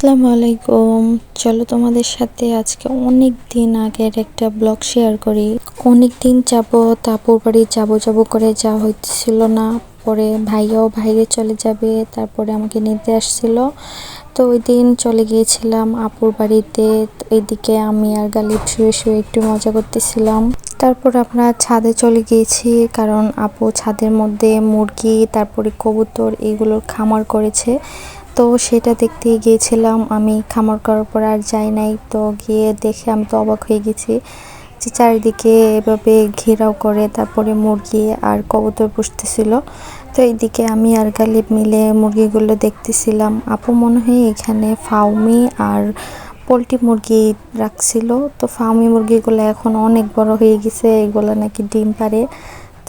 আসসালামু আলাইকুম। চলো তোমাদের সাথে আজকে অনেক দিন আগের একটা ব্লগ শেয়ার করি। অনেক দিন যাব, তাপুর বাড়ি যাব যাব করে যা হইতেছিল না। পরে ভাইয়াও বাইরে চলে যাবে, তারপরে আমাকে নিতে আসছিল। তো ওই দিন চলে গিয়েছিলাম আপুর বাড়িতে। এদিকে আমি আর গালিব শুয়ে শুয়ে একটু মজা করতেছিলাম। তারপর আমরা ছাদে চলে গিয়েছি, কারণ আপু ছাদের মধ্যে মুরগি, তারপরে কবুতর, এগুলোর খামার করেছে। তো সেটা দেখতে গিয়েছিলাম। আমি খামার করার পর আর যাই নাই। তো গিয়ে দেখে আমি তো অবাক হয়ে গেছি যে চারিদিকে এভাবে ঘেরাও করে, তারপরে মুরগি আর কবুতর পুষতেছিল। তো এইদিকে আমি আর গালিব মিলে মুরগিগুলো দেখতেছিলাম। আপু মনে হয় এখানে ফাউমি আর পোলট্রি মুরগি রাখছিল। তো ফাউমি মুরগিগুলো এখন অনেক বড় হয়ে গেছে। এগুলো নাকি ডিম পারে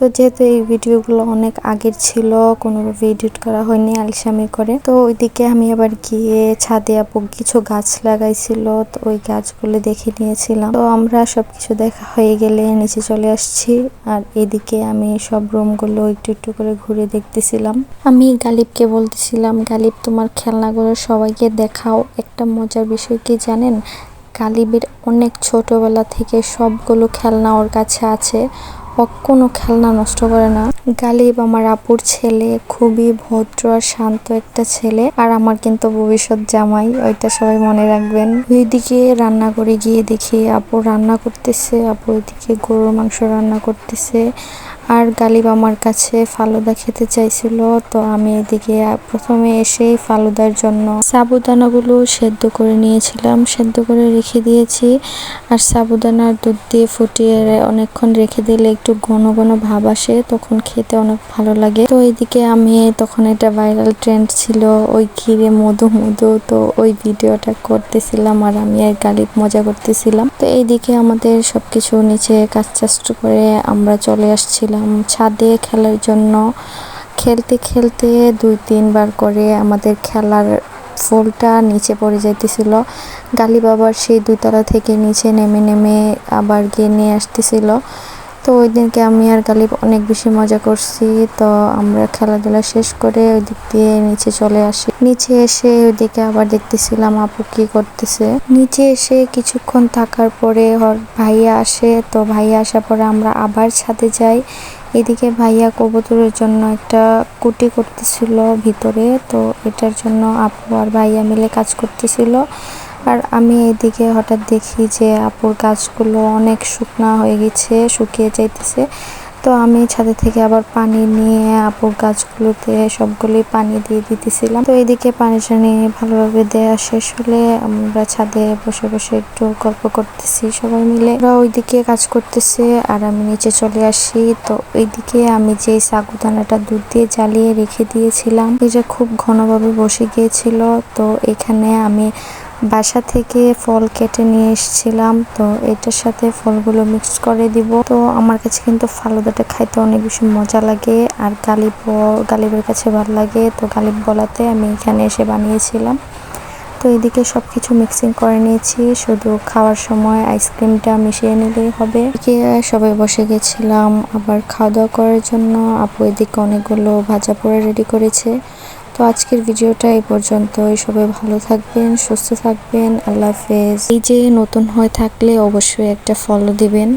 তো যেহেতু এই ভিডিওগুলো অনেক আগের ছিল কোনোভাবে এডিট করা হয়নি আলসামি করে, তো ওইদিকে আমি আবার গিয়ে ছাদে আপু কিছু গাছ লাগাইছিল, তো ওই গাছগুলো দেখে নিয়েছিলাম। তো আমরা সবকিছু দেখা হয়ে গেলে নিচে চলে আসছি, আর এদিকে আমি সব রুমগুলো একটু একটু করে ঘুরে দেখতেছিলাম। আমি গালিবকে বলতেছিলাম, গালিব, তোমার খেলনাগুলো সবাইকে দেখাও, একটা মজার বিষয় কি জানেন? গালিবের অনেক ছোটবেলা থেকে সবগুলো খেলনা ওর কাছে আছে কোনো খেলনা নষ্ট করে না। গালিব আমার আপুর ছেলে, খুবই ভদ্র আর শান্ত একটা ছেলে। আর আমার কিন্তু ভবিষ্যৎ জামাই, ওইটা সবাই মনে রাখবেন। ওইদিকে রান্না করে গিয়ে দেখি আপু রান্না করতেছে, আপু ওইদিকে গরুর মাংস রান্না করতেছে। আর গালিব আমার কাছে ফালুদা খেতে চাইছিল, তো আমি এদিকে প্রথমে এসেই ফালুদার জন্য সাবুদানাগুলো সেদ্ধ করে নিয়েছিলাম। সেদ্ধ করে রেখে দিয়েছি আর সাবুদানার দুধ দিয়ে ফুটিয়ে অনেকক্ষণ রেখে দিলে একটু ঘন ঘন ভাব আসে, তখন খেতে অনেক ভালো লাগে। তো এদিকে আমি তখন এটা ভাইরাল ট্রেন্ড ছিল, ওই ঘিরে মধু মধু, তো ওই ভিডিওটা করতেছিলাম আর আমি আর গালিব মজা করতেছিলাম। তো এইদিকে আমাদের সবকিছু নিচে কাজ চাষ্ট করে আমরা চলে আসছিলাম। ছাদে খেলার জন্য খেলতে খেলতে দুই, তিনবার করে আমাদের খেলার ফুলটা নিচে পড়ে যাইতেছিল। গালি বাবার সেই দুইতলা থেকে নিচে নেমে নেমে আবার গিয়ে নিয়ে আসতেছিল। তো ওই দিনকে আমি আর গালিব অনেক বেশি মজা করছি। তো আমরা খেলাধুলা শেষ করে ওই দিক দিয়ে নিচে চলে আসি। নিচে এসে ওইদিকে আবার দেখতেছিলাম আপু কি করতেছে। নিচে এসে কিছুক্ষণ থাকার পরে ভাইয়া আসে। তো ভাইয়া আসার পরে আমরা আবার ছাদে যাই। এদিকে ভাইয়া কবুতরের জন্য একটা কুটি করতেছিল ভিতরে। তো এটার জন্য আপু আর ভাইয়া মিলে কাজ করতেছিল। আর আমি এদিকে হঠাৎ দেখি যে আপুর গাছগুলো অনেক শুকনা হয়ে গেছে, শুকিয়ে যাইতেছে। তো আমি ছাদে থেকে আবার পানি নিয়ে আপুর গাছগুলোতে সবগুলোই পানি দিয়ে দিতেছিলাম। তো এদিকে পানি টানি ভালোভাবে দেওয়া শেষ হলে আমরা ছাদে বসে বসে একটু গল্প করতেছি সবাই মিলে। ওরা ওইদিকে কাজ করতেছে আর আমি নিচে চলে আসি। তো ওইদিকে আমি যে সাগুদানাটা দুধ দিয়ে জ্বালিয়ে রেখে দিয়েছিলাম, এটা খুব ঘনভাবে বসে গিয়েছিল। তো এখানে আমি বাসা থেকে ফল কেটে নিয়ে এসেছিলাম, তো এটার সাথে ফলগুলো মিক্স করে দিব। তো আমার কাছে কিন্তু ফালুদাটা খাইতে অনেক বেশি মজা লাগে, আর গালিব, গালিবের কাছে ভালো লাগে। তো গালিব বলাতে আমি এখানে এসে বানিয়েছিলাম। তো এদিকে সব কিছু মিক্সিং করে নিয়েছি, শুধু খাওয়ার সময় আইসক্রিমটা মিশিয়ে নিলেই হবে। সবাই বসে গেছিলাম আবার খাওয়া দাওয়া করার জন্য। আপু এদিকে অনেকগুলো ভাজা পোড়া রেডি করেছে। আজকের ভিডিওটা এই পর্যন্তই। সবাই ভালো থাকবেন, সুস্থ থাকবেন। আল্লাহ হাফেজ। এই যে নতুন হয়ে থাকলে অবশ্যই একটা ফলো দিবেন।